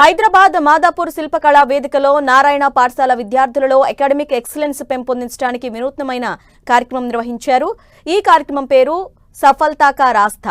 హైదరాబాద్ మాదాపూర్ శిల్పకళా వేదికలో నారాయణ పాఠశాల విద్యార్థులలో అకాడమిక్ ఎక్సలెన్స్ పెంపొందించడానికి వినూత్నమైన కార్యక్రమం నిర్వహించారు. ఈ కార్యక్రమం పేరు సఫల్తాకా రాస్థ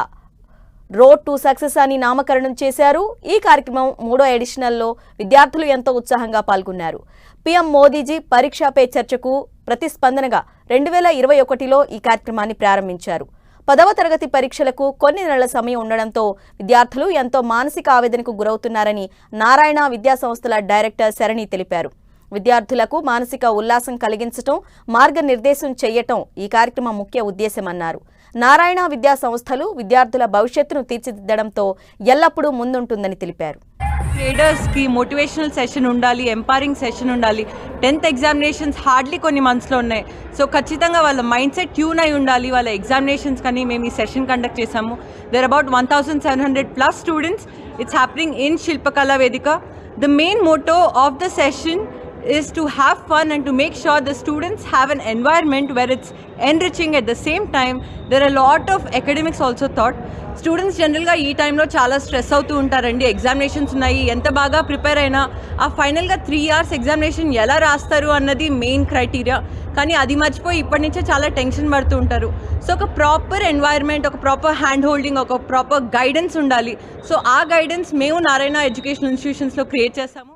రోడ్ టు సక్సెస్ అని నామకరణం చేశారు. ఈ కార్యక్రమం మూడో ఎడిషనల్లో విద్యార్థులు ఎంతో ఉత్సాహంగా పాల్గొన్నారు. పీఎం మోదీజీ పరీక్షా పే చర్చకు ప్రతిస్పందనగా రెండు వేల ఇరవై ఒకటిలో ఈ కార్యక్రమాన్ని ప్రారంభించారు. పదవ తరగతి పరీక్షలకు కొన్ని నెలల సమయం ఉండడంతో విద్యార్థులు ఎంతో మానసిక ఆవేదనకు గురవుతున్నారని నారాయణ విద్యా సంస్థల డైరెక్టర్ శరణి తెలిపారు. విద్యార్థులకు మానసిక ఉల్లాసం కలిగించటం మార్గనిర్దేశం చేయటం ఈ కార్యక్రమం ముఖ్య ఉద్దేశమన్నారు. నారాయణ విద్యా సంస్థలు విద్యార్థుల భవిష్యత్తును తీర్చిదిద్దడంతో ఎల్లప్పుడూ ముందుంటుందని తెలిపారు. ట్రేడర్స్కి మోటివేషనల్ సెషన్ ఉండాలి ఎంపవరింగ్ సెషన్ ఉండాలి. టెన్త్ ఎగ్జామినేషన్స్ హార్డ్లీ కొన్ని మంత్స్లో ఉన్నాయి. సో ఖచ్చితంగా వాళ్ళ మైండ్ సెట్ ట్యూన్ అయి ఉండాలి వాళ్ళ ఎగ్జామినేషన్స్ కానీ మేము ఈ సెషన్ కండక్ట్ చేసాము there about one thousand seven hundred plus students it's happening in Shilpakala Vedika the main motto of the session is to have fun and to make sure the students have an environment where it's enriching at the same time. There are a lot of academics also students జనరల్గా ఈ టైంలో చాలా stress అవుతూ ఉంటారండి. Examinations ఉన్నాయి. ఎంత బాగా prepare అయినా ఆ ఫైనల్గా త్రీ ఇయర్స్ ఎగ్జామినేషన్ ఎలా రాస్తారు అన్నది మెయిన్ క్రైటీరియా కానీ అది మర్చిపోయి ఇప్పటి నుంచే చాలా టెన్షన్ పడుతూ ఉంటారు. సో ఒక ప్రాపర్ ఎన్వైర్న్మెంట్ ఒక ప్రాపర్ హ్యాండ్ హోల్డింగ్ ఒక ప్రాపర్ గైడెన్స్ ఉండాలి. సో ఆ గైడెన్స్ మేము నారాయణ ఎడ్యుకేషన్ ఇన్స్టిట్యూషన్స్లో క్రియేట్ చేస్తాము.